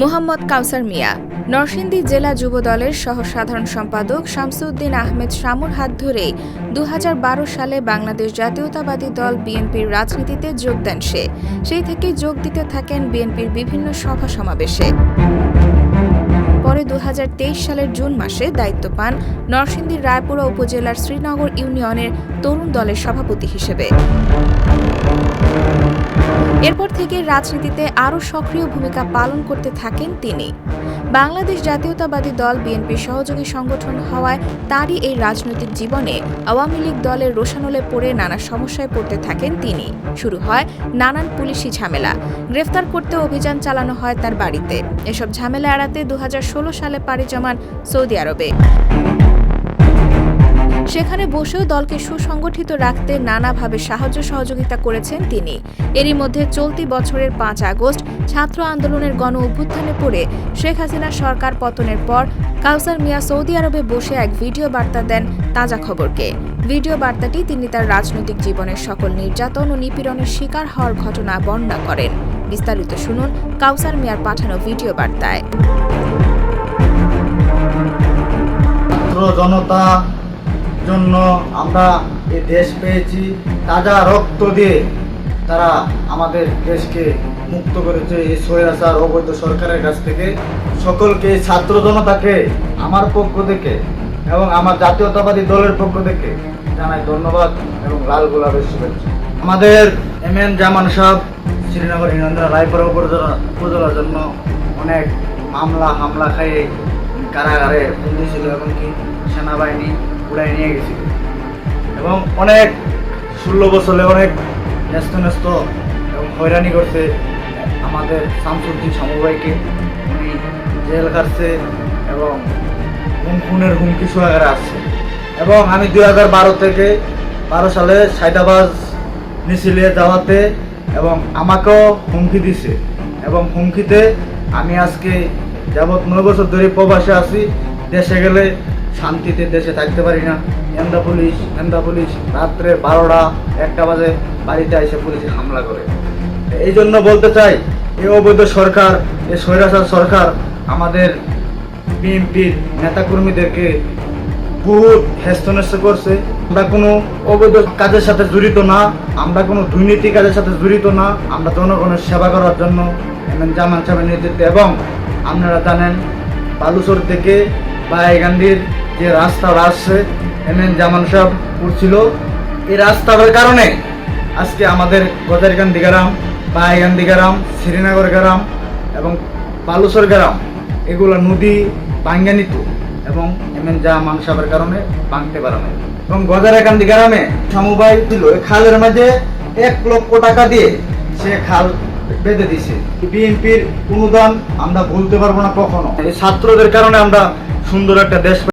মুহাম্মদ কাউসার মিয়া। নরসিংদী জেলা যুব দলের সহ সাধারণ সম্পাদক শামসুদ্দিন আহমেদ শামুর হাত ধরেই দু সালে বাংলাদেশ জাতীয়তাবাদী দল বিএনপির রাজনীতিতে যোগ দেন সে। সেই থেকে যোগ দিতে থাকেন বিএনপির বিভিন্ন সভা সমাবেশে। পরে দু হাজার তেইশ সালের জুন মাসে দায়িত্ব পান নরসিংদীর রায়পুরা উপজেলার শ্রীনগর ইউনিয়নের তরুণ দলের সভাপতি হিসেবে। এরপর থেকে রাজনীতিতে আরও সক্রিয় ভূমিকা পালন করতে থাকেন তিনি। বাংলাদেশ জাতীয়তাবাদী দল বিএনপির সহযোগী সংগঠন হওয়ায় তারই এই রাজনৈতিক জীবনে আওয়ামী লীগ দলের রোশানলে পড়ে নানা সমস্যায় পড়তে থাকেন তিনি। শুরু হয় নানান পুলিশি ঝামেলা। গ্রেফতার করতে অভিযান চালানো হয় তার বাড়িতে। এসব ঝামেলা এড়াতে দু হাজার ষোলো সালে পাড়ি জমান সৌদি আরবে। সেখানে বসেও দলকে সুসংগঠিত রাখতে নানাভাবে সাহায্য সহযোগিতা করেছেন তিনি। এরই মধ্যে চলতি বছরের পাঁচ আগস্ট ছাত্র আন্দোলনের গণ অভ্যুত্থানে পড়ে শেখ হাসিনা সরকার পতনের পর কাউসার মিয়া সৌদি আরবে বসে এক ভিডিও বার্তা দেন তাজা খবরকে। ভিডিও বার্তাটি তিনি তার রাজনৈতিক জীবনের সকল নির্যাতন ও নিপীড়নের শিকার হওয়ার ঘটনা বর্ণনা করেন। বিস্তারিত শুনুন কাউসার মিয়ার পাঠানো ভিডিও বার্তায়। জনতা জন্য আমরা এই দেশ পেয়েছি। তাজা রক্ত দিয়ে তারা আমাদের দেশকে মুক্ত করেছে। এই স্বৈরাচার অবৈধ সরকারের কাছ থেকে। সকলকে ছাত্র জনতাকে, আমার পক্ষ থেকে এবং আমার জাতীয়তাবাদী দলের পক্ষ থেকে জানাই ধন্যবাদ এবং লাল গোলাপের শুভেচ্ছা। আমাদের এম এন জামান সাহেব শ্রীনগর ইনন্দ্রা রায়পুরা উপজেলা উপজেলার জন্য অনেক মামলা হামলা খাইয়ে কারাগারে বন্দি ছিল। এমনকি সেনাবাহিনী উড়াই নিয়ে গেছিল এবং অনেক ষোলো বছরে অনেক ন্যস্ত ন্যস্ত এবং হয়রানি করছে আমাদের শামসুদ্দিন সমবাইকে উনি জেল কাটছে এবং খুন খুনের হুমকি সোহাগারে আসছে। এবং আমি দুই হাজার বারো থেকে বারো সালে সাইদাবাজ মিছিলে যাওয়াতে এবং আমাকেও হুমকি দিছে। এবং হুমকিতে আমি আজকে যাবৎ নয় বছর ধরে প্রবাসে আছি। দেশে গেলে শান্তিতে দেশে থাকতে পারি না। এন্দা পুলিশ এন্দা পুলিশ, রাত্রে বারোটা, একটা বাজে বাড়িতে এসে পুলিশে হামলা করে। এই জন্য বলতে চাই, এ অবৈধ সরকার, এ স্বৈরাচার সরকার, আমাদের বিএনপির নেতাকর্মীদেরকে বহুত হেস্তনেস্ত করছে। আমরা কোনো অবৈধ কাজের সাথে জড়িত না, আমরা কোনো দুর্নীতি কাজের সাথে জড়িত না, আমরা জনগণের সেবা করার জন্য এমন জামান সাহেবের নেতৃত্বে এবং আপনারা জানেন, বালুচর থেকে বায়াগান্ডির যে রাস্তা আসছে, এম এন জামান সাহেব উঠছিল। এই রাস্তাটার কারণে আজকে আমাদের গজারিকান্দি গ্রাম বায়াগান্দি গ্রাম, শ্রীনগর গ্রাম এবং বালুচর গ্রাম, এগুলো নদী বাঙ্গানিত এবং এম এন জামান সাহেবের কারণে ভাঙতে পারে না এবং গজারিকান্দি গ্রামে সমবায় ছিল এই খালের মাঝে এক লক্ষ টাকা দিয়ে সে খাল বেঁধে দিছে। বিএনপির অনুদান আমরা ভুলতে পারব না কখনো। ছাত্রদের কারণে আমরা সুন্দর একটা দেশ